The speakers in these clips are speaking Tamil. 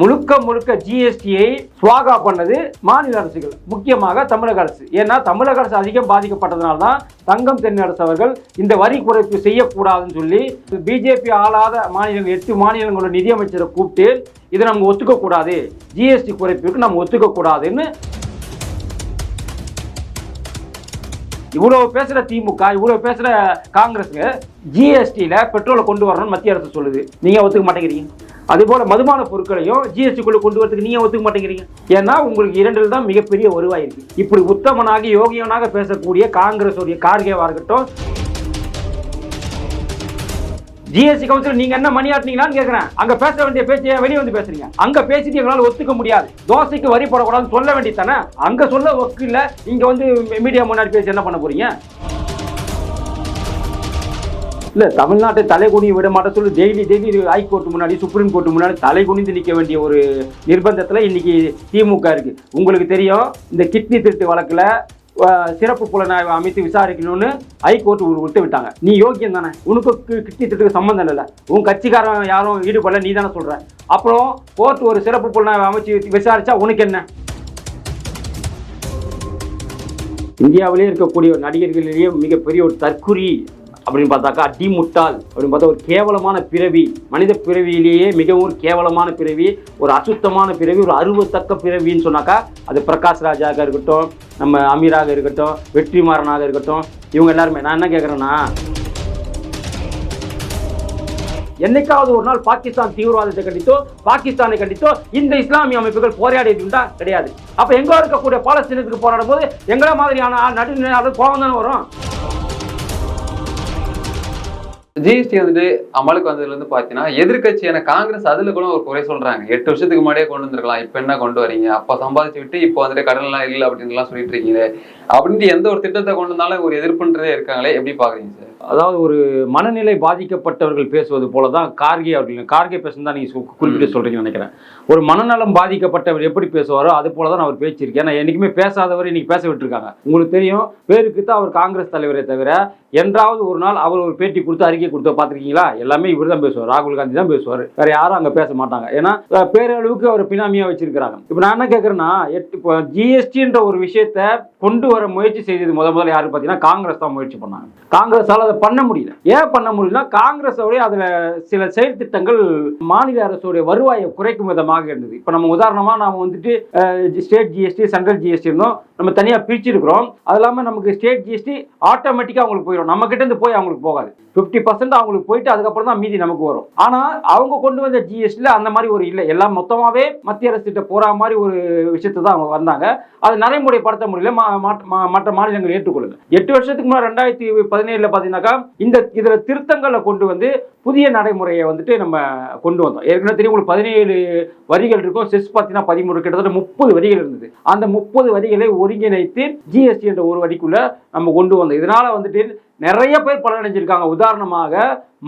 முழுக்க முழுக்க ஜிஎஸ்டியை சுவாகா பண்ணது மாநில அரசுகள் முக்கியமாக தமிழக அரசு. ஏன்னா தமிழக அரசு அதிகம் பாதிக்கப்பட்டதுனால தான் தங்கம் தென்னரசு அவர்கள் இந்த வரி குறைப்பு செய்யக்கூடாதுன்னு சொல்லி பிஜேபி ஆளாத மாநிலங்கள் எட்டு மாநிலங்களோட நிதியமைச்சரை கூப்பிட்டு இதை நம்ம ஒத்துக்கக்கூடாது. ஜிஎஸ்டி குறைப்புக்கு நம்ம ஒத்துக்கக்கூடாதுன்னு இவ்வளோ இவ்வளவு பேசுற திமுக இவ்வளவு பேசுற காங்கிரஸ்ங்க ஜிஎஸ்டியில பெட்ரோலை கொண்டு வரணும்னு மத்திய அரசு சொல்லுது. நீங்க ஒத்துக்க மாட்டேங்கிறீங்க. அதே போல மதுமான பொருட்களையும் ஜிஎஸ்டிக்குள்ளே கொண்டு வரதுக்கு நீங்க ஒத்துக்க மாட்டேங்கிறீங்க. ஏன்னா உங்களுக்கு இரண்டில் தான் மிகப்பெரிய வருவாய் இருக்கு. இப்படி உத்தமனாகி யோகியனாக பேசக்கூடிய காங்கிரஸ் உடைய கார்கேவா இருக்கட்டும். ஜிஎஸ்டி கவுன்சில் நீங்க என்ன மணி ஆட்டினீங்களான்னு கேக்குறேன். அங்க பேச வேண்டிய பேச்சை வெளியே வந்து பேசுறீங்க? அங்க பேசிட்டு எங்களால் ஒத்துக்க முடியாது. தோசைக்கு வரி போடக்கூடாதுன்னு சொல்ல வேண்டியதானே அங்க சொல்ல ஒக்கு இல்ல. இங்க வந்து மீடியா முன்னாடி பேசி என்ன பண்ண போறீங்க? இல்ல தமிழ்நாட்டை தலைகுனிய விட மாட்ட சொல்லி டெய்லி டெய்லி ஹைகோர்ட் முன்னாடி சுப்ரீம் கோர்ட் முன்னாடி தலை குனிந்து நிற்க வேண்டிய ஒரு நிர்பந்தத்தில் இன்னைக்கு திமுக இருக்கு. உங்களுக்கு தெரியும் இந்த கிட்னி திருட்டு வழக்கில் சிறப்பு புலனாய்வு அமைத்து விசாரிக்கணும்னு ஹைகோர்ட் ஒரு விட்டு விட்டாங்க. நீ யோக்கியம் தானே? உனக்கு கிட்னி திட்டத்துக்கு சம்மந்தம் இல்லை உன் கட்சிக்காரன் யாரும் ஈடுபடல நீ தானே சொல்ற. அப்புறம் கோர்ட் ஒரு சிறப்பு புலனாய்வு அமைச்சு விசாரிச்சா உனக்கு என்ன? இந்தியாவிலே இருக்கக்கூடிய நடிகர்களிலேயே மிகப்பெரிய ஒரு தற்குறி அப்படின்னு பார்த்தாக்கா அடிமுட்டாள் அப்படின்னு பார்த்தா ஒரு கேவலமான பிறவி மனித பிறவியிலேயே மிகவும் ஒரு கேவலமான பிறவி ஒரு அசுத்தமான பிறவி ஒரு அருவத்தக்க பிறவின்னு சொன்னாக்கா அது பிரகாஷ் ராஜாக இருக்கட்டும் நம்ம அமீராக இருக்கட்டும் வெற்றிமாறனாக இருக்கட்டும் இவங்க எல்லாருமே. நான் என்ன கேட்குறேன்னா என்னைக்காவது ஒரு நாள் பாகிஸ்தான் தீவிரவாதத்தை கண்டித்தோ பாகிஸ்தானை கண்டித்தோ இந்த இஸ்லாமிய அமைப்புகள் போராடிட்டு கிடையாது. அப்போ எங்கே இருக்கக்கூடிய பாலஸ்தீனத்துக்கு போராடும் போது எங்களை மாதிரியான நடுநிலையாளர் கோபம் தானே வரும்? ஜிஎஸ்டி வந்துட்டு அமலுக்கு வந்ததுலேருந்து பார்த்தீங்கன்னா எதிர்கட்சியான எதிர்க்கட்சியான காங்கிரஸ் அதில் கூட ஒரு குறை சொல்கிறாங்க எட்டு வருஷத்துக்கு முன்னாடியே கொண்டு வந்திருக்கலாம். இப்போ என்ன கொண்டு வரீங்க? அப்போ சம்பாதிச்சு விட்டு இப்போ வந்துட்டு கடன் எல்லாம் இல்லை அப்படின்லாம் சொல்லிட்டு இருக்கீங்களே. அப்படின்ட்டு எந்த ஒரு திட்டத்தை கொண்டு வந்தாலும் ஒரு எதிர்ப்புன்றதே இருக்காங்களே? எப்படி பார்க்குறீங்க சார்? அதாவது ஒரு மனநிலை பாதிக்கப்பட்டவர்கள் பேசுவது போல தான் கார்கே அவர்கள் கார்கே பேசுன்னு தான் நீங்கள் குறிப்பிட்டு சொல்றீங்கன்னு நினைக்கிறேன். ஒரு மனநலம் பாதிக்கப்பட்டவர் எப்படி பேசுவாரோ அது போல தான் அவர் பேச்சிருக்கேன் ஏன்னா என்னைக்குமே பேசாதவர் இன்னைக்கு பேச விட்டுருக்காங்க. உங்களுக்கு தெரியும் பேருக்கு தான் அவர் காங்கிரஸ் தலைவரே தவிர என்றாவது ஒரு நாள் அவர் ஒரு பேட்டி கொடுத்து அறிக்கை கொடுத்து பார்த்துருக்கீங்களா? எல்லாமே இவர் தான் பேசுவார். ராகுல் காந்தி தான் பேசுவார். வேற யாரும் அங்கே பேச மாட்டாங்க. ஏன்னா பேரளவுக்கு அவர் பினாமியா வச்சிருக்கிறாங்க. இப்போ நான் என்ன கேட்குறேன்னா இப்போ ஜிஎஸ்டின்ற ஒரு விஷயத்த கொண்டு வர முயற்சி செய்தது முத முதல்ல யாரு பார்த்தீங்கன்னா காங்கிரஸ் தான் முயற்சி பண்ணாங்க. காங்கிரஸால் அதை பண்ண முடியல. ஏன் பண்ண முடியலன்னா காங்கிரஸோடைய அதில் சில செயல் திட்டங்கள் மாநில அரசுடைய வருவாயை குறைக்கும் விதமாக இருந்தது. இப்போ நம்ம உதாரணமாக நாம் வந்துட்டு ஸ்டேட் ஜிஎஸ்டி சென்ட்ரல் ஜிஎஸ்டி இருந்தோம். நம்ம தனியாக பிரிச்சிருக்கிறோம். அது இல்லாமல் நமக்கு ஸ்டேட் ஜிஎஸ்டி ஆட்டோமேட்டிக்காக அவங்களுக்கு போயிடும். நம்ம கிட்ட இருந்து போய் அவங்களுக்கு போகாது. ஃபிஃப்டி பர்சன்ட் அவங்களுக்கு போயிட்டு அதுக்கப்புறம் தான் மீதி நமக்கு வரும். ஆனால் அவங்க கொண்டு வந்த ஜிஎஸ்டியில் அந்த மாதிரி ஒரு இல்லை. எல்லாம் மொத்தமாகவே மத்திய அரசு கிட்ட போகிற மாதிரி ஒரு விஷயத்தை தான் அவங்க வந்தாங்க. அது நடைமுறைப்படுத்த முடியல. மா- மா- மற்ற மாநிலங்கள் ஏற்றுக்கொள்ளுங்க எட்டு வருஷத்துக்கு முன்னாடி ரெண்டாயிரத்தி பதினேழில் பார்த்தீங்கன்னா பார்த்தீங்கன்னாக்கா இந்த இதில் திருத்தங்களை கொண்டு வந்து புதிய நடைமுறையை வந்துட்டு நம்ம கொண்டு வந்தோம். ஏற்கனவே தெரியும் உங்களுக்கு பதினேழு வரிகள் இருக்கும். செஸ் பார்த்தீங்கன்னா பதிமூணு கிட்டத்தட்ட முப்பது வரிகள் இருந்தது. அந்த முப்பது வரிகளை ஒருங்கிணைத்து ஜிஎஸ்டி என்ற ஒரு வரிக்குள்ள நம்ம கொண்டு வந்தோம். இதனால வந்துட்டு நிறைய பேர் பலனடைஞ்சிருக்காங்க. உதாரணமாக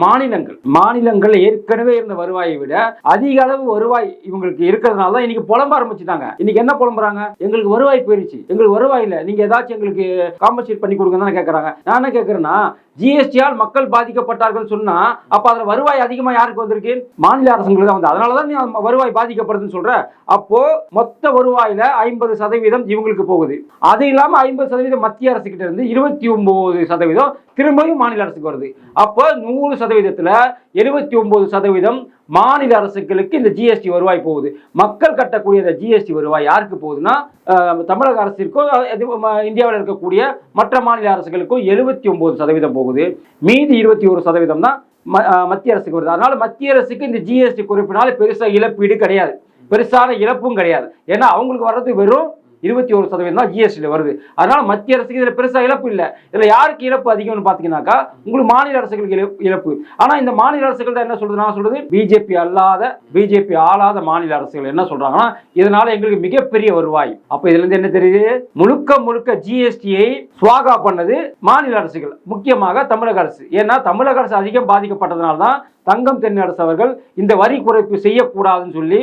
மாநிலங்கள். மாநிலங்கள் ஏற்கனவே இருந்த வருவாயை விட அதிக அளவு வருவாய் இவங்களுக்கு இருக்கிறதுனால தான் இன்னைக்கு புலம்ப ஆரம்பிச்சுட்டாங்க. இன்னைக்கு என்ன புலம்புறாங்க? எங்களுக்கு வருவாய் போயிருச்சு. எங்களுக்கு வருவாய் இல்லை. நீங்க ஏதாச்சும் எங்களுக்கு காம்பன்சேட் பண்ணி கொடுங்க தானே கேட்கறாங்க நான் என்ன கேட்கறேன்னா ஜிஎஸ்டியால் மக்கள் பாதிக்கப்பட்டார்கள் சொன்னா அப்ப அதுல வருவாய் அதிகமா யாருக்கு வந்திருக்கு? மாநில அரசுங்களுக்கு தான் வந்து அதனால தான் நீ வருவாய் பாதிக்கப்படுதுன்னு சொல்ற. அப்போ மொத்த வருவாயில ஐம்பது சதவீதம் இவங்களுக்கு போகுது. அது இல்லாம ஐம்பது சதவீதம் மத்திய அரசு கிட்ட இருந்து இருபத்தி ஒன்பது சதவீதம் திரும்பவும் மாநில அரசுக்கு வருது. அப்போ நூறு சதவீதத்துல எழுபத்தி ஒன்பது சதவீதம் மாநில அரசுகளுக்கு இந்த ஜிஎஸ்டி வருவாய் போகுது. மக்கள் கட்டக்கூடிய இந்த ஜிஎஸ்டி வருவாய் யாருக்கு போகுதுன்னா தமிழக அரசிற்கும் இந்தியாவில் இருக்கக்கூடிய மற்ற மாநில அரசுகளுக்கும் எழுபத்தி ஒன்பது சதவீதம் போகுது. மீதி இருபத்தி ஒரு சதவீதம் தான் ம- மத்திய அரசுக்கு வருது. அதனால மத்திய அரசுக்கு இந்த ஜிஎஸ்டி குறிப்பினால பெருசாக இழப்பீடு கிடையாது. பெருசான இழப்பும் கிடையாது. ஏன்னா அவங்களுக்கு வர்றது வெறும் இருபத்தி ஒரு சதவீதம் தான் ஜிஎஸ்டியில் வருது. அதனால மத்திய அரசுக்கு இதில் பெருசாக இழப்பு இல்லை. இதில் யாருக்கு இழப்பு அதிகம்னு பார்த்தீங்கன்னாக்கா உங்களுக்கு மாநில அரசுகளுக்கு இழப்பு இழப்பு. ஆனால் இந்த மாநில அரசுகள் தான் என்ன சொல்றது? நான் சொல்றது பிஜேபி அல்லாத பிஜேபி ஆளாத மாநில அரசுகள் என்ன சொல்றாங்கன்னா இதனால எங்களுக்கு மிகப்பெரிய வருவாய். அப்போ இதுல இருந்து என்ன தெரியுது? முழுக்க முழுக்க ஜிஎஸ்டியை சுவாகா பண்ணது மாநில அரசுகள். முக்கியமாக தமிழக அரசு. ஏன்னா தமிழக அரசு அதிகம் பாதிக்கப்பட்டதுனால தான் தங்கம் தென்னரசு அவர்கள் இந்த வரி குறைப்பு செய்யக்கூடாதுன்னு சொல்லி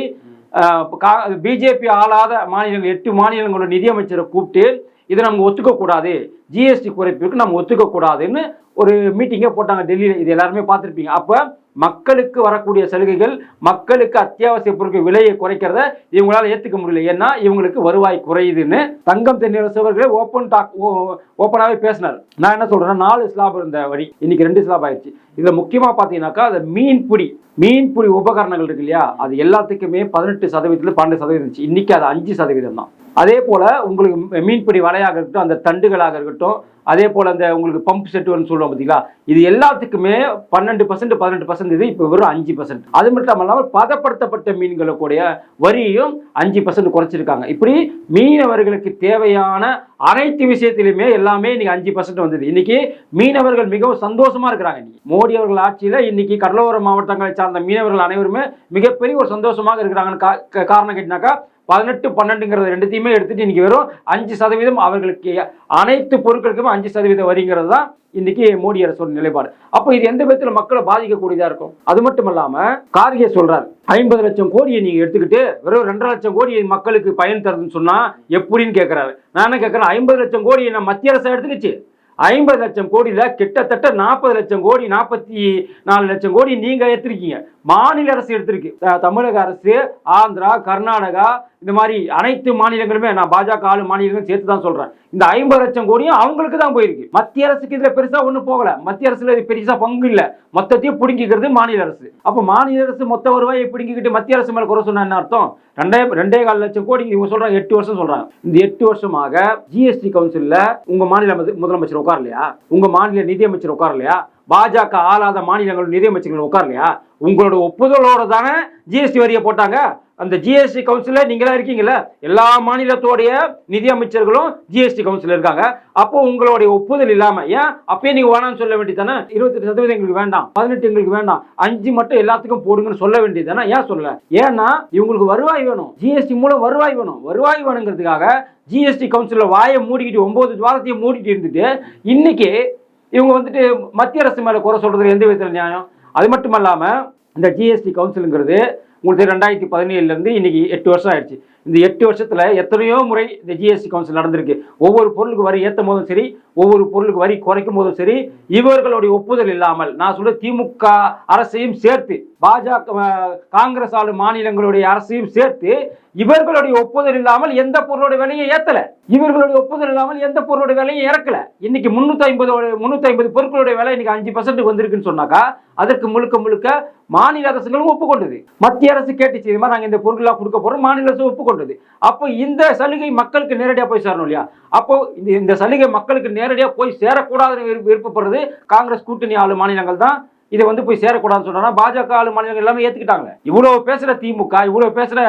பிஜேபி ஆளாத மாநிலங்கள் எட்டு மாநிலங்களோட நிதியமைச்சரை கூப்பிட்டு இதை நம்ம ஒத்துக்கக்கூடாது ஜிஎஸ்டி குறைப்பிற்கு நம்ம ஒத்துக்கக்கூடாதுன்னு ஒரு மீட்டிங்கே போட்டாங்க டெல்லியில். இது எல்லாருமே பார்த்துருப்பீங்க. அப்போ மக்களுக்கு வரக்கூடிய சலுகைகள் மக்களுக்கு அத்தியாவசிய பொருட்கள் விலையை குறைக்கிறத இவங்களால ஏற்றுக்க முடியல. ஏன்னா இவங்களுக்கு வருவாய் குறையுதுன்னு தங்கம் தென்னரசவர்களே ஓப்பன் டாக் ஓப்பனாகவே பேசினார். நான் என்ன சொல்றேன்னா நாலு ஸ்லாப் இருந்த வழி. இன்னைக்கு ரெண்டு ஸ்லாப் ஆயிடுச்சு. இதுல முக்கியமா பாத்தீங்கன்னாக்கா அந்த மீன்பிடி மீன்பிடி உபகரணங்கள் இருக்கு இல்லையா? அது எல்லாத்துக்குமே பதினெட்டு சதவீதத்துல பன்னெண்டு சதவீதம் இருந்துச்சு. இன்னைக்கு அது அஞ்சு சதவீதம் தான் அதே போல உங்களுக்கு மீன்பிடி வலையாக இருக்கட்டும் அந்த தண்டுகளாக இருக்கட்டும் அதே போல் அந்த உங்களுக்கு பம்ப் செட்டுன்னு சொல்லுவோம் பார்த்தீங்களா இது எல்லாத்துக்குமே பன்னெண்டு பர்சன்ட் பதினெட்டு பர்சன்ட் இது இப்போ வெறும் அஞ்சு பர்சன்ட் அது மட்டும் இல்லாமல் பதப்படுத்தப்பட்ட மீன்களுக்குடைய வரியும் அஞ்சு பர்சன்ட் குறைச்சிருக்காங்க. இப்படி மீனவர்களுக்கு தேவையான அனைத்து விஷயத்திலுமே எல்லாமே இன்னைக்கு அஞ்சு பர்சன்ட் வந்தது. இன்னைக்கு மீனவர்கள் மிகவும் சந்தோஷமா இருக்கிறாங்க. இன்னைக்கு மோடி அவர்கள் ஆட்சியில் இன்னைக்கு கடலோர மாவட்டங்களை சார்ந்த மீனவர்கள் அனைவருமே மிகப்பெரிய ஒரு சந்தோஷமாக இருக்கிறாங்கன்னு காரணம் கேட்டினாக்கா பதினெட்டு பன்னெண்டுங்கிறது ரெண்டுத்தையுமே எடுத்துகிட்டு இன்னைக்கு வெறும் அஞ்சு சதவீதம் அவர்களுக்கு அனைத்து பொருட்களுக்குமே அஞ்சு சதவீதம் வரிங்கிறது தான் இன்னைக்கு மோடி அரசோட நிலைப்பாடு. அப்போ இது எந்த விதத்தில் மக்களை பாதிக்கக்கூடியதா இருக்கும்? அது மட்டும் இல்லாம கார்கே சொல்றாரு ஐம்பது லட்சம் கோடியை நீங்க எடுத்துக்கிட்டு வெறும் ரெண்டரை லட்சம் கோடி மக்களுக்கு பயன் தருதுன்னு சொன்னா எப்படின்னு கேட்கிறாரு நான் என்ன கேட்கறேன் ஐம்பது லட்சம் கோடியை நான் மத்திய அரசு எடுத்துக்கிச்சு. ஐம்பது லட்சம் கோடியில் கிட்டத்தட்ட நாற்பது லட்சம் கோடி நாற்பத்தி நாலு லட்சம் கோடி நீங்கள் எடுத்திருக்கீங்க. மாநில அரசு எடுத்திருக்கு. தமிழக அரசு ஆந்திரா கர்நாடகா இந்த மாதிரி அனைத்து மாநிலங்களுமே நான் பாஜக ஆளு மாநிலங்களும் சேர்த்து தான் சொல்றேன். இந்த ஐம்பது லட்சம் கோடியும் அவங்களுக்கு தான் போயிருக்கு. மத்திய அரசுக்கு இதுல பெருசா ஒன்றும் போகல. மத்திய அரசுல இது பெருசா பங்கு இல்ல. மொத்தத்தையும் பிடுங்கிக்கிறது மாநில அரசு. அப்ப மாநில அரசு மொத்த வருவாயை பிடுங்கிக்கிட்டு மத்திய அரசு மேல குறை சொன்னா என்ன அர்த்தம்? ரெண்டே ரெண்டே கால் லட்சம் கோடி இவங்க சொல்றாங்க எட்டு வருஷம் சொல்றாங்க. இந்த எட்டு வருஷமாக ஜிஎஸ்டி கவுன்சில்ல உங்க மாநில முதலமைச்சர் உட்காரலையா? உங்க மாநில நிதியமைச்சர் உட்காரலையா? பாஜக ஆளாத மாநிலங்கள் நிதியமைச்சர்கள் உட்காரலையா? உங்களோட ஒப்புதலோட தானே ஜிஎஸ்டி வரியை போட்டாங்க. அந்த ஜிஎஸ்டி கவுன்சில நீங்களா இருக்கீங்கல்ல? எல்லா மாநிலத்தோடைய நிதியமைச்சர்களும் ஜிஎஸ்டி கவுன்சில் இருக்காங்க. அப்போ உங்களுடைய ஒப்புதல் இல்லாம ஏன்? அப்பயே நீங்க வேணாம்னு சொல்ல வேண்டியதானே இருபத்தெட்டு சதவீதம் எங்களுக்கு வேண்டாம். பதினெட்டு எங்களுக்கு வேண்டாம். அஞ்சு மட்டும் எல்லாத்துக்கும் போடுங்கன்னு சொல்ல வேண்டியதானே ஏன் சொல்லல? ஏன்னா இவங்களுக்கு வருவாய் வேணும். ஜிஎஸ்டி மூலம் வருவாய் வேணும். வருவாய் வேணுங்கிறதுக்காக ஜிஎஸ்டி கவுன்சிலில் வாயை மூடிக்கிட்டு ஒன்பது வாரத்தையும் மூடிட்டு இருந்துட்டு இன்னைக்கு இவங்க வந்துட்டு மத்திய அரசு மேலே குறை சொல்றது எந்த விதத்தில் நியாயம்? அது மட்டும் இல்லாமல் இந்த ஜிஎஸ்டி கவுன்சிலுங்கிறது உங்களுக்கு ரெண்டாயிரத்தி பதினேழுலேருந்து இன்னைக்கு எட்டு வருஷம் ஆயிடுச்சு. இந்த எட்டு வருஷத்தில் எத்தனையோ முறை இந்த ஜிஎஸ்டி கவுன்சில் நடந்திருக்கு. ஒவ்வொரு பொருளுக்கு வரி ஏற்றும் போதும் சரி ஒவ்வொரு பொருளுக்கு வரி குறைக்கும் போதும் சரி இவர்களுடைய ஒப்புதல் இல்லாமல் நான் சொல்ல திமுக அரசையும் சேர்த்து பாஜக காங்கிரஸ் ஆளு மாநிலங்களுடைய அரசையும் சேர்த்து இவர்களுடைய ஒப்புதல் இல்லாமல் எந்த பொருளோட விலையை ஏத்தல. இவர்களுடைய ஒப்புதல் இல்லாமல் எந்த பொருளோட விலையை இறக்கல. இன்னைக்கு முன்னூத்தி ஐம்பது முன்னூத்தி ஐம்பது பொருட்களுடைய விலை இன்னைக்கு அஞ்சு பர்சன்ட் வந்திருக்குன்னு சொன்னாக்கா அதற்கு முழுக்க முழுக்க மாநில அரசுகளும் ஒப்புக்கொண்டது. மத்திய அரசு கேட்டுச்சு இது மாதிரி நாங்க இந்த பொருட்களாக கொடுக்க போறோம் மாநில அரசு ஒப்புக்கொண்டது. அப்போ இந்த சலுகை மக்களுக்கு நேரடியா போய் சேரணும் இல்லையா? அப்போ இந்த இந்த சலுகை மக்களுக்கு நேரடியா போய் சேரக்கூடாதுன்னு விருப்ப- விருப்பப்படுறது காங்கிரஸ் கூட்டணி ஆளு மாநிலங்கள் தான். இதை வந்து போய் சேரக்கூடாதுன்னு சொன்னா பாஜக ஆளு மாநிலங்கள் எல்லாமே ஏத்துக்கிட்டாங்க. இவ்வளவு பேசுற திமுக இவ்வளவு பேசுற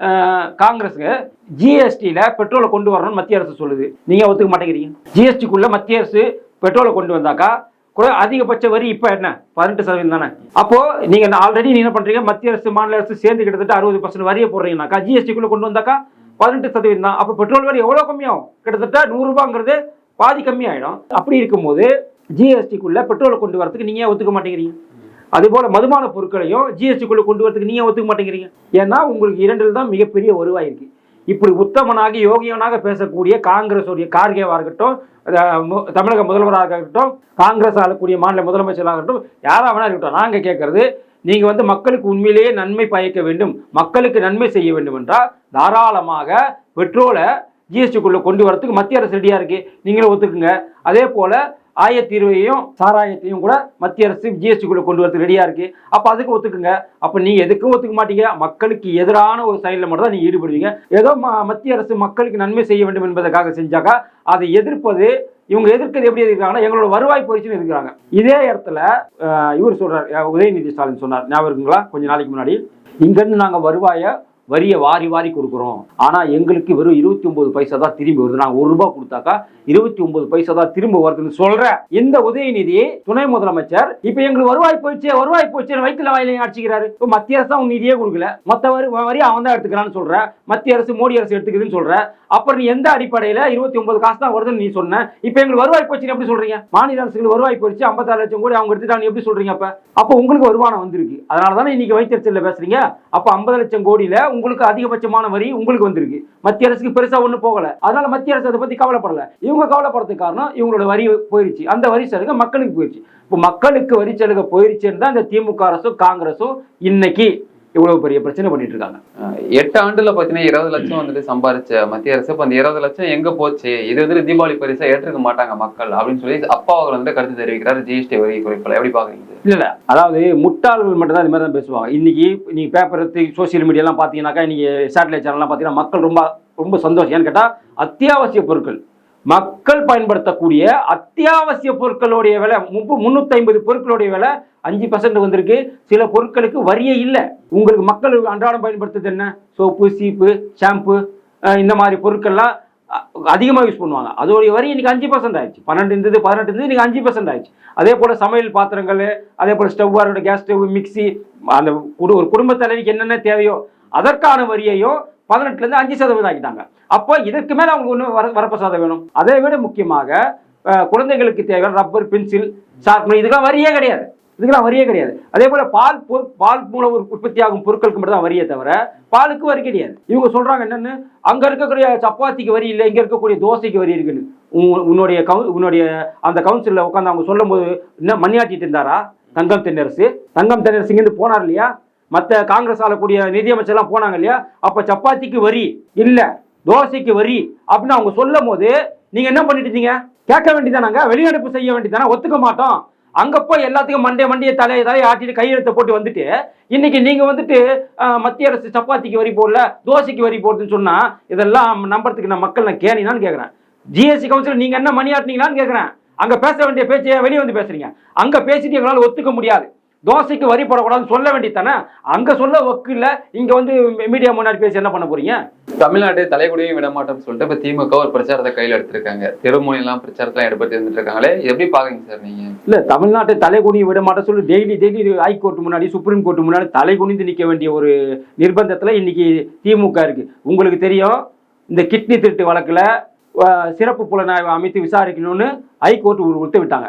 அஹ், காங்கிரஸுக்கு ஜிஎஸ்டியில பெட்ரோலை கொண்டு வரணும்னு மத்திய அரசு சொல்லுது. நீங்க ஒத்துக்க மாட்டேங்கிறீங்க? ஜிஎஸ்டிக்குள்ள மத்திய அரசு பெட்ரோலை கொண்டு வந்தாக்கா கூட அதிகபட்ச வரி இப்போ என்ன? பதினெட்டு சதவீதம் தானே. அப்போ நீங்கள் ஆல்ரெடி நீங்கள் என்ன பண்ணுறீங்க மத்திய அரசு மாநில அரசு சேர்ந்து கிட்டத்தட்ட அறுபது பர்சன்ட் வரியை போடுறீங்கன்னாக்கா ஜிஎஸ்டிக்குள்ள கொண்டு வந்தாக்கா பதினெட்டு சதவீதம் தான். அப்போ பெட்ரோல் வரி எவ்வளோ கம்மியாகும்? கிட்டத்தட்ட நூறுரூபாங்கிறது பாதி கம்மியாயிடும். அப்படி இருக்கும்போது ஜிஎஸ்டிக்குள்ள பெட்ரோலை கொண்டு வரதுக்கு நீங்கள் ஒத்துக்க மாட்டேங்கிறீங்க? அதுபோல் மதுமான பொருட்களையும் ஜிஎஸ்டிக்குள்ளே கொண்டு வரதுக்கு நீங்கள் ஒத்துக்க மாட்டேங்கிறீங்க? ஏன்னா உங்களுக்கு இரண்டில் தான் மிகப்பெரிய வருவாய் இருக்குது இப்படி உத்தமனாகி யோகியனாக பேசக்கூடிய காங்கிரஸ் உடைய கார்கேவா இருக்கட்டும் தமிழக முதல்வராக இருக்கட்டும் காங்கிரஸ் ஆளக்கூடிய மாநில முதலமைச்சராக இருக்கட்டும் யாராக வேணா இருக்கட்டும் நாங்கள் கேட்கறது நீங்க வந்து மக்களுக்கு உண்மையிலேயே நன்மை பயக்க வேண்டும் மக்களுக்கு நன்மை செய்ய வேண்டும் என்றால் தாராளமாக பெட்ரோலை ஜிஎஸ்டிக்குள்ளே கொண்டு வரதுக்கு மத்திய அரசு ரெடியாக இருக்கு. நீங்களும் ஒத்துக்குங்க. அதே போல ஆயத்தீர்வையும் சாராயத்தையும் கூட மத்திய அரசு ஜிஎஸ்டிக்குள்ளே கொண்டு வரது ரெடியா இருக்கு. அப்ப அதுக்கு ஒத்துக்குங்க. அப்ப நீ எதுக்கும் ஒத்துக்க மாட்டீங்க. மக்களுக்கு எதிரான ஒரு செயலில் மட்டும் தான் நீங்க ஈடுபடுவீங்க. ஏதோ ம- மத்திய அரசு மக்களுக்கு நன்மை செய்ய வேண்டும் என்பதற்காக செஞ்சாக்கா அதை எதிர்ப்பது இவங்க எதிர்க்கிறது எப்படி எதிர்க்கிறாங்கன்னா எங்களோட வருவாய் போயிடுச்சுன்னு இருக்கிறாங்க இதே இடத்துல இவர் சொல்றார் உதயநிதி ஸ்டாலின் சொன்னார். ஞாபகம் இருக்குங்களா? கொஞ்ச நாளைக்கு முன்னாடி. இங்கிருந்து நாங்கள் வருவாயை வரியை வாரி வாரி கொடுக்குறோம். ஆனா எங்களுக்கு வெறும் இருபத்தி ஒன்பது பைசா தான் திரும்பி வருது. நாங்கள் ஒரு ரூபாய் கொடுத்தாக்கா இருபத்தி ஒன்பது பைசா தான் திரும்ப வருதுன்னு சொல்ற இந்த உதயநிதி துணை முதலமைச்சர் இப்போ எங்களுக்கு வருவாய் போயிடுச்சு வருவாய் போயிடுச்சு வயிற்றுல வாயிலையும் அடிச்சுக்கிறாரு. இப்போ மத்திய அரசு அவங்க நிதியே கொடுக்கல. மொத்த வரி வரி அவன் தான் எடுத்துக்கிறான்னு சொல்ற. மத்திய அரசு மோடி அரசு எடுத்துக்குதுன்னு சொல்ற. அப்புறம் நீ எந்த அடிப்படையில் இருபத்தி ஒன்பது காசு தான் வருதுன்னு நீ சொன்ன? இப்போ எங்களுக்கு வருவாய் போச்சுன்னு எப்படி சொல்றீங்க? மாநில அரசுகள் வருவாய் போயிடுச்சு ஐம்பத்தாறு லட்சம் கோடி அவங்க எடுத்துட்டாங்க எப்படி சொல்றீங்க அப்ப? அப்போ உங்களுக்கு வருமானம் வந்திருக்கு. அதனால தானே இன்னைக்கு வைத்தியர்ச்சல்ல பேசுறீங்க. அப்போ ஐம்பது லட்சம் கோடியில உங்களுக்கு அதிகபட்சமான வரி உங்களுக்கு வந்திருக்கு. மத்திய அரசுக்கு பெருசா ஒண்ணு போகல. அதனால மத்திய அரசு அதை பத்தி கவலைப்படல. இவங்க கவலைப்படுறதுக்கு காரணம் இவங்களோட வரி போயிருச்சு. அந்த வரி சலுகை மக்களுக்கு போயிருச்சு. இப்போ மக்களுக்கு வரி சலுகை போயிருச்சுன்னு தான் இந்த திமுக அரசும் காங்கிரஸும் இன்னைக்கு இவ்வளவு பெரிய பிரச்சனை பண்ணிட்டு இருக்காங்க எட்டு ஆண்டுல பாத்தீங்கன்னா இருபது லட்சம் வந்துட்டு சம்பாரிச்ச மத்திய அரசு. இப்போ அந்த இருபது லட்சம் எங்க போச்சு? இது வந்துட்டு தீபாவளி பரிசா ஏற்றுக்க மாட்டாங்க மக்கள் அப்படின்னு சொல்லி அப்பா அவர்கள் வந்து கருத்து தெரிவிக்கிறார். ஜிஎஸ்டி வரி குறைப்பில். எப்படி பாக்குறீங்க இல்ல இல்ல. அதாவது முட்டாள்கள் மட்டும் தான் இந்த மாதிரி தான் பேசுவாங்க. இன்னைக்கு நீங்க பேப்பர் சோசியல் மீடியாலாம் பாத்தீங்கன்னாக்கா இன்னைக்கு சேட்டலைட் சேனல்லாம் பார்த்தீங்கன்னா மக்கள் ரொம்ப ரொம்ப சந்தோஷம். ஏன்னு கேட்டால் அத்தியாவசிய பொருட்கள். மக்கள் பயன்படுத்தக்கூடிய அத்தியாவசிய பொருட்களுடைய விலை முன்னூத்தி ஐம்பது பொருட்களுடைய விலை அஞ்சு பர்சன்ட் வந்திருக்கு. சில பொருட்களுக்கு வரியே இல்லை. உங்களுக்கு மக்கள் அன்றாடம் பயன்படுத்துறது என்ன? சோப்பு சீப்பு ஷாம்பு இந்த மாதிரி பொருட்கள்லாம் அதிகமாக யூஸ் பண்ணுவாங்க. அதோடைய வரி இன்னைக்கு அஞ்சு பர்சன்ட் ஆயிடுச்சு. பன்னெண்டு இருந்தது பதினெட்டு இருந்தது இன்னைக்கு அஞ்சு பர்சன்ட் ஆயிடுச்சு. அதே போல் சமையல் பாத்திரங்கள் அதே போல் ஸ்டவ்வாரோட கேஸ் ஸ்டவ் மிக்ஸி அந்த குடு- ஒரு குடும்ப தலைவிக்கு என்னென்ன தேவையோ அதற்கான வரியையும் பதினெட்டுல இருந்து அஞ்சு சதவீதம் ஆக்கிட்டாங்க. அப்போ இதற்கு மேல அவங்க ஒன்றும் வர வரப்பிரசாதம் வேணும். அதை விட முக்கியமாக குழந்தைகளுக்கு தேவையான ரப்பர் பென்சில் ஷார்ப்னர் இதுக்கெல்லாம் வரியே கிடையாது. இதுக்கெல்லாம் வரியே கிடையாது. அதே போல பால் பொ- பால் மூலம் உற்பத்தி உற்பத்தியாகும் பொருட்களுக்கு மட்டும் தான் வரியே தவிர பாலுக்கு வரி கிடையாது. இவங்க சொல்றாங்க என்னன்னு அங்க இருக்கக்கூடிய சப்பாத்திக்கு வரி இல்லை இங்க இருக்கக்கூடிய தோசைக்கு வரி இருக்குன்னு. உன்னுடைய கவு உன்னுடைய அந்த கவுன்சிலில் உட்காந்து அவங்க சொல்லும் போது என்ன மணியாட்டிட்டு இருந்தாரா? தங்கம் தென்னரசு? தங்கம் தென்னரசு இங்கேருந்து போனார் இல்லையா? மற்ற காங்கிரஸ் ஆளக்கூடிய நிதியமைச்சர்லாம் போனாங்க இல்லையா? அப்ப சப்பாத்திக்கு வரி இல்ல தோசைக்கு வரி அப்படின்னு அவங்க சொல்லும் போது நீங்க என்ன பண்ணிட்டு இருந்தீங்க? கேட்க வேண்டியதானாங்க வெளிநடப்பு செய்ய வேண்டியதானா ஒத்துக்க மாட்டோம். அங்க போய் எல்லாத்துக்கும் மண்டே மண்டியை தலையை தலையை ஆட்டிட்டு கையெழுத்தை போட்டு வந்துட்டு இன்னைக்கு நீங்க வந்துட்டு மத்திய அரசு சப்பாத்திக்கு வரி போடல தோசைக்கு வரி போடுதுன்னு சொன்னா இதெல்லாம் நம்புறதுக்கு நான் மக்கள் நான் கேணினான்னு கேட்கறேன் ஜிஎஸ்டி கவுன்சில் நீங்க என்ன மணி ஆட்டினீங்களான்னு கேட்கறேன் அங்க பேச வேண்டிய பேச்சையே வெளியே வந்து பேசுறீங்க. அங்க பேசிட்டு எங்களால் ஒத்துக்க முடியாது. தோசைக்கு வரி போடக்கூடாதுன்னு சொல்ல வேண்டியதானே அங்க சொல்ல ஒக்கு இல்ல இங்க வந்து மீடியா முன்னாடி பேசி என்ன பண்ண போறீங்க தமிழ்நாட்டை தலைகுடியும் விட மாட்டோம்னு சொல்லிட்டு இப்ப திமுக ஒரு பிரச்சாரத்தை கையில எடுத்திருக்காங்க தெருமொழி எல்லாம் பிரச்சாரத்துல ஈடுபட்டு இருந்துட்டு இருக்காங்களே எப்படி பாக்குறீங்க சார் நீங்க இல்ல தமிழ்நாட்டை தலைகுனி விட மாட்டேன் சொல்லி டெய்லி டெய்லி ஹைகோர்ட் முன்னாடி சுப்ரீம் கோர்ட் முன்னாடி தலை குனிந்து நிக்க வேண்டிய ஒரு நிர்பந்தத்துல இன்னைக்கு திமுக இருக்கு உங்களுக்கு தெரியும் இந்த கிட்னி திருட்டு வழக்குல சிறப்பு புலனாய்வு அமைத்து விசாரிக்கணும்னு ஹைகோர்ட் விட்டு விட்டாங்க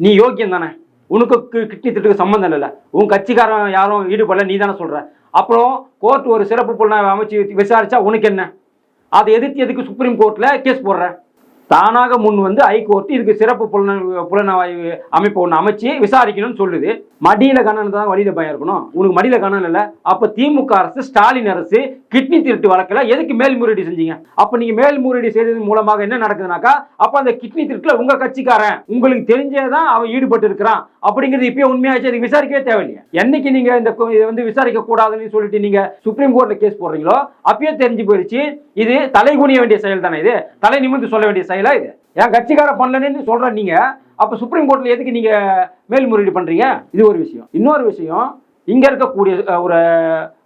நீ யோக்கியம் தானே உனக்கு கிட்னி திட்டுக்கு சம்மந்தம் இல்லைல்ல. உன் கட்சிக்காரன் யாரும் ஈடுபடல நீ தானே சொல்கிற அப்புறம் கோர்ட் ஒரு சிறப்பு புலனாய்வு அமைச்சு விசாரிச்சா உனக்கு என்ன? அதை எதிர்த்து எதுக்கு சுப்ரீம் கோர்ட்டில் கேஸ் போடுறேன் தானாக முன் வந்து ஹைகோர்ட் இதுக்கு சிறப்பு புலனாய்வு புலனாய்வு அமைப்பு ஒன்று அமைச்சு விசாரிக்கணும்னு சொல்லுது. மடியில கண்ணன் தான் வழியில பயம் இருக்கணும். உனக்கு மடியில கண்ணன் இல்லை. அப்ப திமுக அரசு ஸ்டாலின் அரசு கிட்னி திருட்டு வழக்கில் எதுக்கு மேல்முறையீடு செஞ்சீங்க? அப்ப நீங்க மேல்முறையீடு செய்தது மூலமாக என்ன நடக்குதுனாக்கா அப்ப அந்த கிட்னி திருட்டுல உங்க கட்சிக்காரன் உங்களுக்கு தெரிஞ்சேதான் அவன் ஈடுபட்டு இருக்கிறான். அப்படிங்கிறது இப்பயே உண்மையாச்சு அதுக்கு விசாரிக்கவே தேவையில்லையா. என்னைக்கு நீங்க இந்த இதை வந்து விசாரிக்க கூடாதுன்னு சொல்லிட்டு நீங்க சுப்ரீம் கோர்ட்ல கேஸ் போடுறீங்களோ அப்பயே தெரிஞ்சு போயிடுச்சு. இது தலை குனிய வேண்டிய செயல் தானே இது? தலை நிமிர்ந்து சொல்ல வேண்டிய செயல் இது என் கட்சிக்கார பண்ணலன்னு சொல்ற நீங்க அப்ப சுப்ரீம் கோர்ட்ல எதுக்கு நீங்க மேல்முறையீடு பண்றீங்க? இது ஒரு விஷயம். இன்னொரு விஷயம் இங்க இருக்கக்கூடிய ஒரு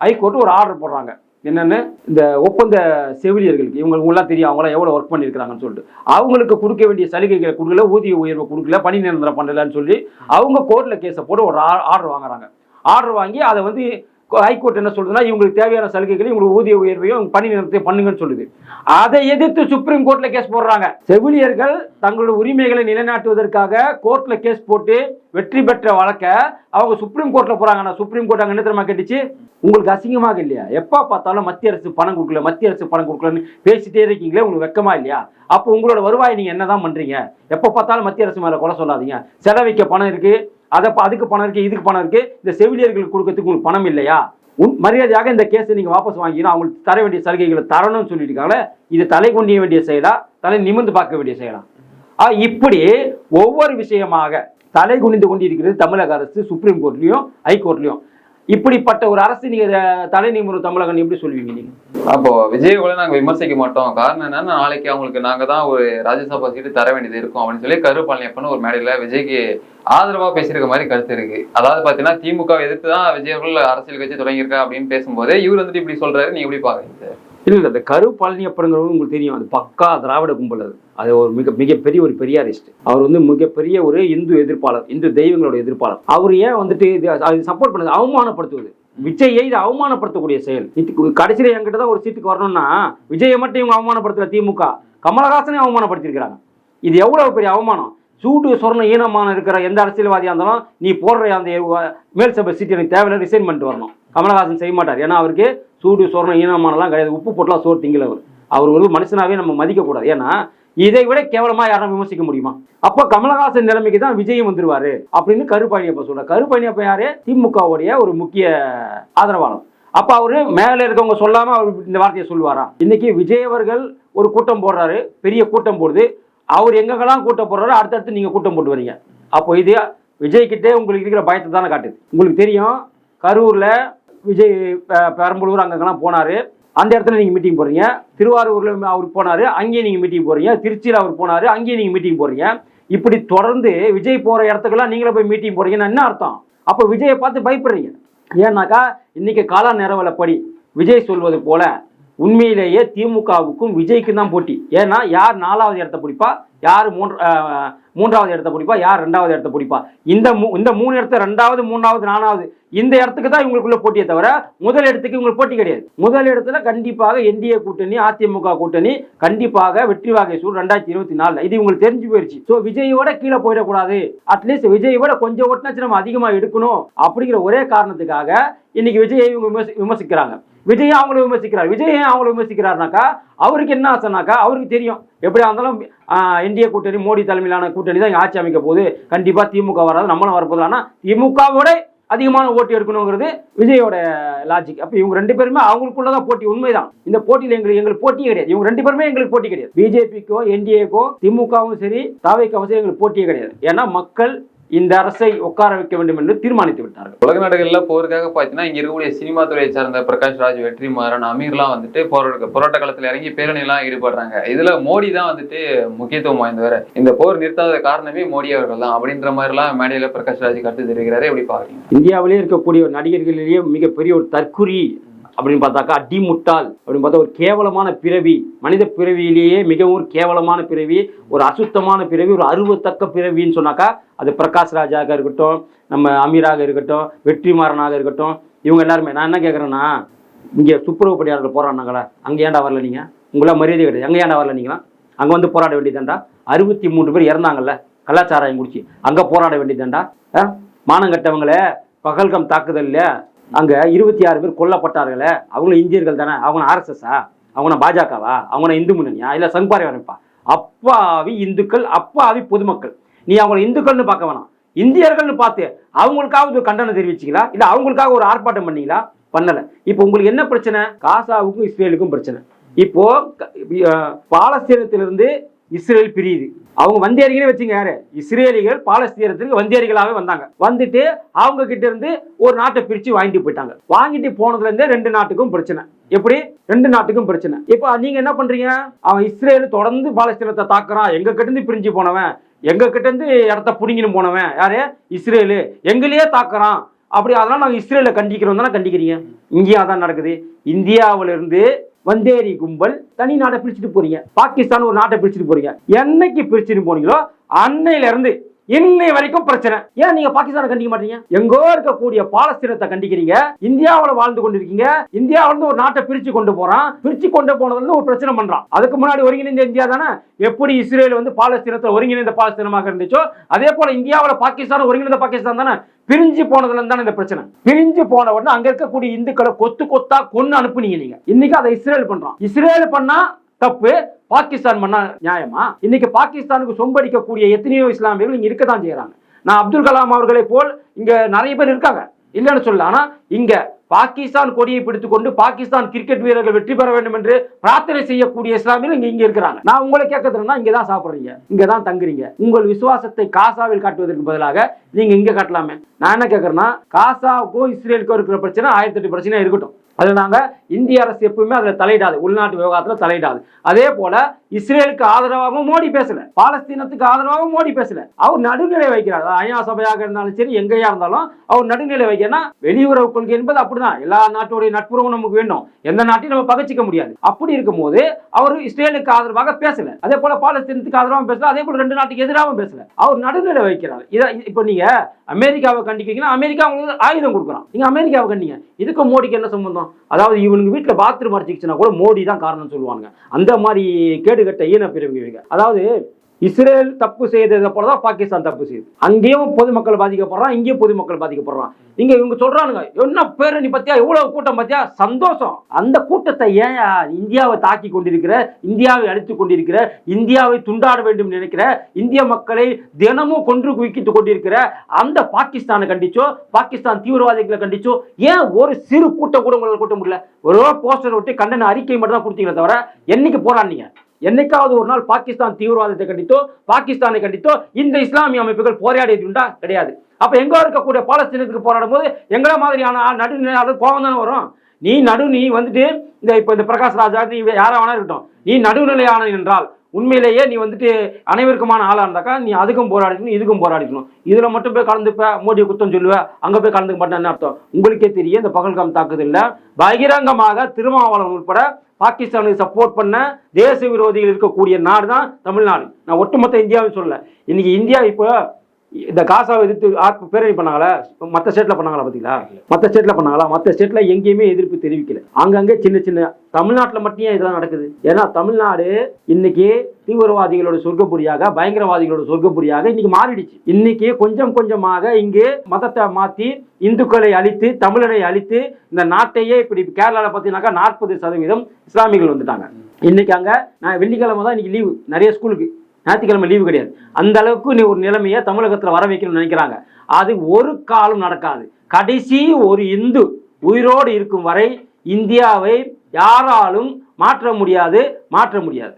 ஹைகோர்ட் ஒரு ஆர்டர் போடுறாங்க. என்னன்னு? இந்த ஒப்பந்த செவிலியர்களுக்கு. இவங்க இவங்கெல்லாம் தெரியும் அவங்களாம் எவ்வளவு ஒர்க் பண்ணியிருக்காங்கன்னு சொல்லிட்டு. அவங்களுக்கு கொடுக்க வேண்டிய சலுகைகளை கொடுக்கல ஊதிய உயர்வு கொடுக்கல பணி நிரந்தரம் பண்ணலன்னு சொல்லி அவங்க கோர்ட்ல கேஸை போட்டு ஒரு ஆர்டர் வாங்குறாங்க. ஆர்டர் வாங்கி அதை வந்து ஹைகோர்ட் என்ன சொல்லுதுன்னா இவங்களுக்கு தேவையான சலுகைகளை இவங்களுக்கு ஊதிய உயர்வையும் பணி நிறுத்தத்தை பண்ணுங்கன்னு சொல்லுது. அதை எதிர்த்து சுப்ரீம் கோர்ட்ல கேஸ் போடுறாங்க. செவிலியர்கள் தங்களோட உரிமைகளை நிலைநாட்டுவதற்காக கோர்ட்ல கேஸ் போட்டு வெற்றி பெற்ற வழக்க அவங்க சுப்ரீம் கோர்ட்ல போறாங்க. சுப்ரீம் கோர்ட் அங்க என்ன தெரியுமா கேட்டுச்சு? உங்களுக்கு அசிங்கமாக இல்லையா? எப்ப பார்த்தாலும் மத்திய அரசு பணம் கொடுக்கல மத்திய அரசு பணம் கொடுக்கலன்னு பேசிட்டே இருக்கீங்களே உங்களுக்கு வெக்கமா இல்லையா? அப்போ உங்களோட வருவாய் நீங்க என்னதான் பண்றீங்க? எப்ப பார்த்தாலும் மத்திய அரசு மேல கொலை சொல்லாதீங்க. செலவிக்க பணம் இருக்கு. அதை அதுக்கு பணம் இருக்கு இதுக்கு பணம் இருக்கு இந்த செவிலியர்களுக்கு கொடுக்கறதுக்கு உங்களுக்கு பணம் இல்லையா? உன் மரியாதையாக இந்த கேஸை நீங்கள் வாபஸ் வாங்கினா அவங்களுக்கு தர வேண்டிய சலுகைகளை தரணும்னு சொல்லிட்டு இது தலை கொண்டிய வேண்டிய செயலா? தலை நிமிர்ந்து பார்க்க வேண்டிய செயலா? இப்படி ஒவ்வொரு விஷயமாக தலை குனிந்து கொண்டிருக்கிறது தமிழக அரசு சுப்ரீம் கோர்ட்லையும் ஹைகோர்ட்லையும் இப்படிப்பட்ட ஒரு அரசு நீங்க தலை நிமிரும் தமிழகம் எப்படி சொல்லுவீங்க நீங்க? அப்போ விஜய் கூட நாங்க விமர்சிக்க மாட்டோம். காரணம் என்னன்னா நாளைக்கு அவங்களுக்கு நாங்க தான் ஒரு ராஜ்யசபா சீட்டு தர வேண்டியது இருக்கும் அப்படின்னு சொல்லி கருப்பாளையப்பன்னு ஒரு மேடையில விஜய்க்கு ஆதரவா பேசியிருக்க மாதிரி கருத்து இருக்கு. அதாவது பாத்தீங்கன்னா திமுக எதிர்த்து தான் விஜய் அவர்கள் அரசியல் கட்சி தொடங்கியிருக்கா அப்படின்னு பேசும்போது இவர் வந்துட்டு இப்படி சொல்றாரு. நீ எப்படி பாக்குறீங்க சார்? இல்லை இல்லை இந்த கரு பழனியப்பனுங்கிறவங்க உங்களுக்கு தெரியும். அது பக்கா திராவிட கும்பல் அது. அது ஒரு மிக மிகப்பெரிய ஒரு பெரியாரிஸ்ட். அவர் வந்து மிகப்பெரிய ஒரு இந்து எதிர்ப்பாளர் இந்து தெய்வங்களோட எதிர்ப்பாளர். அவர் ஏன் வந்துட்டு இது அது சப்போர்ட் பண்ணுது அவமானப்படுத்துவது? விஜயை இது அவமானப்படுத்தக்கூடிய செயல். கடைசியில் என்கிட்ட தான் ஒரு சீட்டுக்கு வரணும்னா விஜயை மட்டும் இவங்க அவமானப்படுத்தல திமுக. கமலஹாசனே அவமானப்படுத்தியிருக்கிறாங்க. இது எவ்வளவு பெரிய அவமானம்? சூடு சொர்ண ஈனமான இருக்கிற எந்த அரசியல்வாதியாக இருந்தாலும் நீ போடுற அந்த மேல் சபை சீட் எனக்கு தேவையில்ல ரிசைன் பண்ணிட்டு வரணும். கமலஹாசன் செய்ய மாட்டார். ஏன்னா அவருக்கு சூடு சொரணம் ஈனமானலாம் கிடையாது. உப்பு போட்டலாம் சோறு திங்கல அவர். அவர் ஒரு மனுஷனாவே நம்ம மதிக்கக்கூடாது. ஏன்னா இதை விட கேவலமா யாரும் விமர்சிக்க முடியுமா? அப்போ கமலஹாசன் நிலைமைக்கு தான் விஜயம் வந்துருவாரு அப்படின்னு கருப்பாணியப்ப சொல்ற கருப்பாணியப்ப யாரு? திமுகவுடைய ஒரு முக்கிய ஆதரவாளர். அப்ப அவரு மேல இருக்கவங்க சொல்லாம அவர் இந்த வார்த்தையை சொல்லுவாரா? இன்னைக்கு விஜய் அவர்கள் ஒரு கூட்டம் போடுறாரு. பெரிய கூட்டம் போடுது. அவர் எங்கெங்கெல்லாம் கூட்டம் போடுறாரு அடுத்தடுத்து நீங்க கூட்டம் போட்டு வரீங்க. அப்போ இது விஜய் கிட்டே உங்களுக்கு இருக்கிற பயத்தை தானே காட்டுது. உங்களுக்கு தெரியும் கரூர்ல விஜய் பெரம்பலூர் அங்கங்கெல்லாம் போனார். அந்த இடத்துல நீங்கள் மீட்டிங் போகிறீங்க திருவாரூரில் அவர் போனார். அங்கேயும் நீங்கள் மீட்டிங் போகிறீங்க திருச்சியில் அவர் போனார். அங்கேயும் நீங்கள் மீட்டிங் போகிறீங்க இப்படி தொடர்ந்து விஜய் போகிற இடத்துக்கெல்லாம் நீங்களே போய் மீட்டிங் போகிறீங்கன்னா என்ன அர்த்தம்? அப்போ விஜயை பார்த்து பயப்படுறீங்க. ஏன்னாக்கா இன்றைக்கி கால நிறவலப்படி விஜய் சொல்வது போல உண்மையிலேயே திமுகவுக்கும் விஜய்க்கும் தான் போட்டி. ஏன்னா யார் நாலாவது இடத்த பிடிப்பா? யார் மூன்று மூன்றாவது இடத்த பிடிப்பா? யார் ரெண்டாவது இடத்த பிடிப்பா? இந்த மூ இந்த மூணு இடத்த ரெண்டாவது மூணாவது நாலாவது இந்த இடத்துக்கு தான் இவங்களுக்குள்ள போட்டியே தவிர முதல் இடத்துக்கு இவங்களுக்கு போட்டி கிடையாது. முதல் இடத்துல கண்டிப்பாக என்டிஏ கூட்டணி அதிமுக கூட்டணி கண்டிப்பாக வெற்றி வாகை சூழ் ரெண்டாயிரத்தி இருபத்தி நாலுல. இது உங்களுக்கு தெரிஞ்சு போயிருச்சு. ஸோ விஜயோட கீழே போயிடக்கூடாது. அட்லீஸ்ட் விஜயோட கொஞ்சம் ஓட்டுனாச்சு நம்ம அதிகமாக எடுக்கணும் அப்படிங்கிற ஒரே காரணத்துக்காக இன்னைக்கு விஜயை இவங்க விமர்சி- விமர்சிக்கிறாங்க. விஜய் அவங்கள விமர்சிக்கிறார். விஜய் ஏன் அவங்கள விமர்சிக்கிறாருனாக்கா அவருக்கு என்ன ஆசைனாக்கா அவருக்கு தெரியும். எப்படியா இருந்தாலும் இந்திய கூட்டணி மோடி தலைமையிலான கூட்டணி தான் ஆட்சி அமைக்க போகுது. கண்டிப்பாக திமுக வராது நம்மளும் வரப்போகுது. ஆனால் திமுகவோட அதிகமான ஓட்டு எடுக்கணுங்கிறது விஜயோட லாஜிக் அப்போ இவங்க ரெண்டு பேருமே அவங்களுக்குள்ளதான் போட்டி. உண்மைதான். இந்த போட்டியில் எங்களுக்கு எங்களுக்கு போட்டியே கிடையாது. இவங்க ரெண்டு பேருமே எங்களுக்கு போட்டி கிடையாது. பிஜேபிக்கோ என்டிஏக்கோ திமுகவும் சரி தாவைக்காவும் சரி எங்களுக்கு போட்டியே கிடையாது. ஏன்னா மக்கள் இந்த அரசை உட்கார வைக்க வேண்டும் என்று தீர்மானித்து விட்டார்கள். உலக நாடுகள்ல போருக்காக பார்த்தீங்கன்னா இங்க இருக்கக்கூடிய சினிமா துறையை சார்ந்த பிரகாஷ் ராஜ் வெற்றிமாறன் அமீர்லாம் வந்துட்டு போராட்ட போராட்ட காலத்துல இறங்கி பேரணி எல்லாம் ஈடுபடுறாங்க. இதுல மோடி தான் வந்துட்டு முக்கியத்துவம் வாய்ந்தவர். இந்த போர் நிறுத்தாத காரணமே மோடி அவர்கள் தான். அப்படின்ற மாதிரி எல்லாம் மேடையில பிரகாஷ் ராஜ் கருத்து தெரிவிக்கிறாரு. எப்படி பாக்குறீங்க? இந்தியாவிலே இருக்கக்கூடிய நடிகர்களிலேயே மிகப்பெரிய ஒரு தற்குறி அப்படின்னு பார்த்தாக்கா அடி முட்டாள் அப்படின்னு பார்த்தா ஒரு கேவலமான பிறவி மனித பிறவியிலேயே மிகவும் கேவலமான பிறவி ஒரு அசுத்தமான பிறவி ஒரு அருவத்தக்க பிறவின்னு சொன்னாக்கா அது பிரகாஷ் ராஜாக இருக்கட்டும் நம்ம அமீராக இருக்கட்டும் வெற்றிமாறனாக இருக்கட்டும் இவங்க எல்லாருமே நான் என்ன கேட்குறேன்னா இங்கே துப்புரவு பணியாளர்கள் போராடினாங்களா? அங்கே ஏன்டா வரல நீங்கள் உங்களாம் மரியாதை கிடையாது. அங்கே ஏன்டா வரல நீங்களா அங்கே வந்து போராட வேண்டியதாண்டா அறுபத்தி மூன்று பேர் இறந்தாங்கல்ல கலாச்சாரம் குடிச்சு அங்கே போராட வேண்டியதாண்டா ஆ? மானங்கட்டவங்களே பகல்கம் தாக்குதல்ல அங்கே இருபத்தி ஆறு பேர் கொல்லப்பட்டார்களே அவங்களும் இந்தியர்கள் தானே? அவங்க ஆர்எஸ்எஸ்ஸா அவங்க பாஜகவா? அவங்க இந்து முன்னணியா? இல்லை சங்பாரி வரப்பா அப்பாவி இந்துக்கள் அப்பாவி பொதுமக்கள். நீ அவங்கள இந்துக்கள்னு பார்க்க வேணாம். இந்தியர்கள்னு பார்த்து அவங்களுக்காக ஒரு கண்டனம் தெரிவிச்சீங்களா? இல்லை அவங்களுக்காக ஒரு ஆர்ப்பாட்டம் பண்ணீங்களா? பண்ணலை. இப்போ உங்களுக்கு என்ன பிரச்சனை? காசாவுக்கும் இஸ்ரேலுக்கும் பிரச்சனை. இப்போ பாலஸ்தீனத்திலிருந்து இஸ்ரேல் பிரியுது. அவங்க வந்தேரிகளே வச்சுங்க யாரு? இஸ்ரேலிகள் பாலஸ்தீனத்துக்கு வந்தேரிகளாவே வந்தாங்க. வந்துட்டு அவங்க கிட்ட இருந்து ஒரு நாட்டை பிரிச்சு வாங்கிட்டு போயிட்டாங்க. வாங்கிட்டு போனதுல இருந்தே ரெண்டு நாட்டுக்கும் பிரச்சனை. எப்படி? ரெண்டு நாட்டுக்கும் பிரச்சனை. இப்போ நீங்க என்ன பண்றீங்க? அவன் இஸ்ரேல் தொடர்ந்து பாலஸ்தீனத்தை தாக்குறான். எங்க கிட்ட இருந்து பிரிஞ்சு போனவன். எங்க கிட்ட இருந்து இடத்த புடிங்கின்னு போனவன். யாரு? இஸ்ரேலு. எங்களையே தாக்குறான். அப்படி அதெல்லாம் நாங்கள் இஸ்ரேலில் கண்டிக்கிறோம் தானே கண்டிக்கிறீங்க? இங்கேயும் அதான் நடக்குது. இந்தியாவிலிருந்து வந்தேரி கும்பல் தனி நாட்டை பிரிச்சுட்டு போறீங்க. பாகிஸ்தான் ஒரு நாட்டை பிரிச்சுட்டு போறீங்க. என்னைக்கு பிரிச்சுட்டு போனீங்களோ அன்னையில இருந்து இன்னை வரைக்கும் பிரச்சனை. ஏன் நீங்க பாகிஸ்தானை கண்டிக்க மாட்டீங்க? எங்கோ இருக்கக்கூடிய பாலஸ்தீனத்தை கண்டிக்கிறீங்க. இந்தியாவில் வாழ்ந்து கொண்டிருக்கீங்க. இந்தியாவில இருந்து ஒரு நாட்டை பிரிச்சு கொண்டு போறான். பிரிச்சு கொண்டு போனதுல ஒரு பிரச்சனை பண்றான். அதுக்கு முன்னாடி ஒருங்கிணைந்த இந்தியா தானே? எப்படி இஸ்ரேல் வந்து பாலஸ்தீனத்தை ஒருங்கிணைந்த பாலஸ்தீனமாக இருந்துச்சோ அதே போல இந்தியாவில் பாகிஸ்தான் ஒருங்கிணைந்த பாகிஸ்தான் தானே? பிரிஞ்சு போனதுல இருந்து தானே இந்த பிரச்சனை. பிரிஞ்சு போன உடனே அங்க இருக்கக்கூடிய இந்துக்களை கொத்து கொத்தா கொன்னு அனுப்புனீங்க நீங்க. இன்னைக்கு அதை இஸ்ரேல் பண்றான். இஸ்ரேல் பண்ணா தப்பு. பாகிஸ்தான் பண்ணா நியாயமா? இன்னைக்கு பாகிஸ்தானுக்கு சொம்படிக்கக்கூடிய எத்தனையோ இஸ்லாமியர்கள் இங்க இருக்கத்தான் செய்யறாங்க நான் அப்துல் கலாம் அவர்களை போல் இங்க நிறைய பேர் இருக்காங்க. இல்லைன்னு சொல்லல. ஆனா இங்க பாகிஸ்தான் கொடியை பிடித்துக் கொண்டு பாகிஸ்தான் கிரிக்கெட் வீரர்கள் வெற்றி பெற வேண்டும் என்று பிரார்த்தனை செய்யக்கூடிய இஸ்லாமியர்கள் இங்க இங்க இருக்கிறாங்க. நான் உங்களை கேட்கறதுனா இங்க தான் சாப்பிடுறீங்க. இங்க தான் தங்குறீங்க. உங்கள் விசுவாசத்தை காசாவில் காட்டுவதற்கு பதிலாக நீங்க இங்க காட்டலாமே. நான் என்ன கேட்கறேன்னா காசாவுக்கும் இஸ்ரேலுக்கும் இருக்கிற பிரச்சனை ஆயிரத்தி எட்டு பிரச்சனை இருக்கட்டும். அது நாங்கள் இந்திய அரசு எப்பவுமே அதில் தலையிடாது. உள்நாட்டு விவகாரத்தில் தலையிடாது. அதே போல இஸ்ரேலுக்கு ஆதரவாகவும் மோடி பேசல. பாலஸ்தீனத்துக்கு ஆதரவாகவும் மோடி பேசல. அவர் நடுநிலை வைக்கிறார் ஐயா ஐநா சபையாக இருந்தாலும் சரி எங்கேயா இருந்தாலும் அவர் நடுநிலை வைக்கிறனா வெளியுறவு கொள்கை என்பது அப்படிதான். எல்லா நாட்டுடைய நட்புறவும் நமக்கு வேண்டும். எந்த நாட்டையும் நம்ம பகச்சிக்க முடியாது. அப்படி இருக்கும்போது அவர் இஸ்ரேலுக்கு ஆதரவாக பேசல. அதே போல பாலஸ்தீனத்துக்கு ஆதரவாகவும் பேசல. அதே போல ரெண்டு நாட்டுக்கு எதிராகவும் பேசல. அவர் நடுநிலை வைக்கிறார் இதை இப்போ நீங்க அமெரிக்காவை கண்டிக்கிறீங்கன்னா அமெரிக்கா உங்களுக்கு ஆயுதம் கொடுக்குறான். நீங்க அமெரிக்காவை கண்டிங்க. இதுக்கு மோடிக்கு என்ன சம்பந்தம்? அதாவது இவனுக்கு வீட்டில் பாத்ரூம் அடிச்சிக்கிச்சுன்னா கூட மோடி தான் காரணம் சொல்லுவாங்க அந்த மாதிரி கேடுகட்ட ஈன பிரிவுங்க இவங்க. அதாவது இஸ்ரேல் தப்பு செய்ததை போல தான் பாகிஸ்தான் தப்பு செய்யுது. அங்கேயும் பொதுமக்கள் பாதிக்கப்படுறான் இங்கேயும் பொதுமக்கள் பாதிக்கப்படுறான். இங்க இவங்க சொல்றானுங்க என்ன பேரு நீ பத்தியா? இவ்வளவு கூட்டம் பத்தியா? சந்தோஷம். அந்த கூட்டத்தை ஏன் இந்தியாவை தாக்கி கொண்டிருக்கிற இந்தியாவை அழித்து கொண்டிருக்கிற இந்தியாவை துண்டாட வேண்டும் நினைக்கிற இந்திய மக்களை தினமும் கொன்று குவிக்கிட்டு கொண்டிருக்கிற அந்த பாகிஸ்தானை கண்டிச்சோ பாகிஸ்தான் தீவிரவாதிகளை கண்டிச்சோ ஏன் ஒரு சிறு கூட்டம் கூட உங்களால் கூட்ட முடியல? ஒரு போஸ்டர் விட்டு கண்டன அறிக்கை மட்டும் தான் கொடுத்தீங்களே தவிர என்னைக்கு போராடினீங்க? என்னைக்காவது ஒரு நாள் பாகிஸ்தான் தீவிரவாதத்தை கண்டித்தோ பாகிஸ்தானை கண்டித்தோ இந்த இஸ்லாமிய அமைப்புகள் போராடியது உண்டா? கிடையாது. அப்ப எங்க இருக்கக்கூடிய பாலஸ்தீனத்துக்கு போராடும் போது எங்களை மாதிரியான நடுநிலையாளர் கோபம் தானே வரும்? நீ நடு நீ வந்துட்டு இந்த இப்ப இந்த பிரகாஷ் ராஜா நீ யாரா வேணா இருக்கட்டும். நீ நடுநிலையான என்றால் உண்மையிலேயே நீ வந்துட்டு அனைவருக்குமான ஆளா இருந்தாக்கா நீ அதுக்கும் போராடிக்கணும் இதுக்கும் போராடிக்கணும். இதுல மட்டும் போய் கலந்துப்ப மோடியை குத்தம் சொல்லுவ அங்க போய் கலந்துக்க மாட்டேன்னு அர்த்தம்? உங்களுக்கே தெரியும் இந்த பகல்காம் தாக்குதல்ல பகிரங்கமாக திருமாவளவன் உட்பட பாகிஸ்தானுக்கு சப்போர்ட் பண்ண தேச விரோதிகள் இருக்கக்கூடிய நாடு தான் தமிழ்நாடு. நான் ஒட்டுமொத்த இந்தியாவை சொல்லலை. இன்னைக்கு இந்தியா இப்போ இந்த காசாவை எதிர்த்து ஆர்ப்பு பேரணி பண்ணாங்களா? மற்ற ஸ்டேட்ல பண்ணாங்களா பாத்தீங்களா? மற்ற ஸ்டேட்ல பண்ணாங்களா? மற்ற ஸ்டேட்ல எங்கேயுமே எதிர்ப்பு தெரிவிக்கல. அங்கங்கே சின்ன சின்ன தமிழ்நாட்டில் மட்டும் இதெல்லாம் நடக்குது? ஏன்னா தமிழ்நாடு இன்னைக்கு தீவிரவாதிகளோட சொர்க்கப்புரியாக பயங்கரவாதிகளோட சொர்க்கப்புரியாக இன்னைக்கு மாறிடுச்சு. இன்னைக்கு கொஞ்சம் கொஞ்சமாக இங்கு மதத்தை மாத்தி இந்துக்களை அழித்து தமிழரை அழித்து இந்த நாட்டையே இப்படி கேரளாவில் பார்த்தீங்கன்னாக்கா நாற்பது சதவீதம் இஸ்லாமியர்கள் வந்துட்டாங்க. இன்னைக்கு அங்கே நான் வெள்ளிக்கிழமை தான் இன்னைக்கு லீவு நிறைய ஸ்கூலுக்கு ஞாயிற்றுக்கிழமை லீவு கிடையாது. அந்த அளவுக்கு நீ ஒரு நிலைமையை தமிழகத்தில் வர வைக்கணும்னு நினைக்கிறாங்க. அது ஒரு காலம் நடக்காது. கடைசி ஒரு இந்து உயிரோடு இருக்கும் வரை இந்தியாவை யாராலும் மாற்ற முடியாது மாற்ற முடியாது.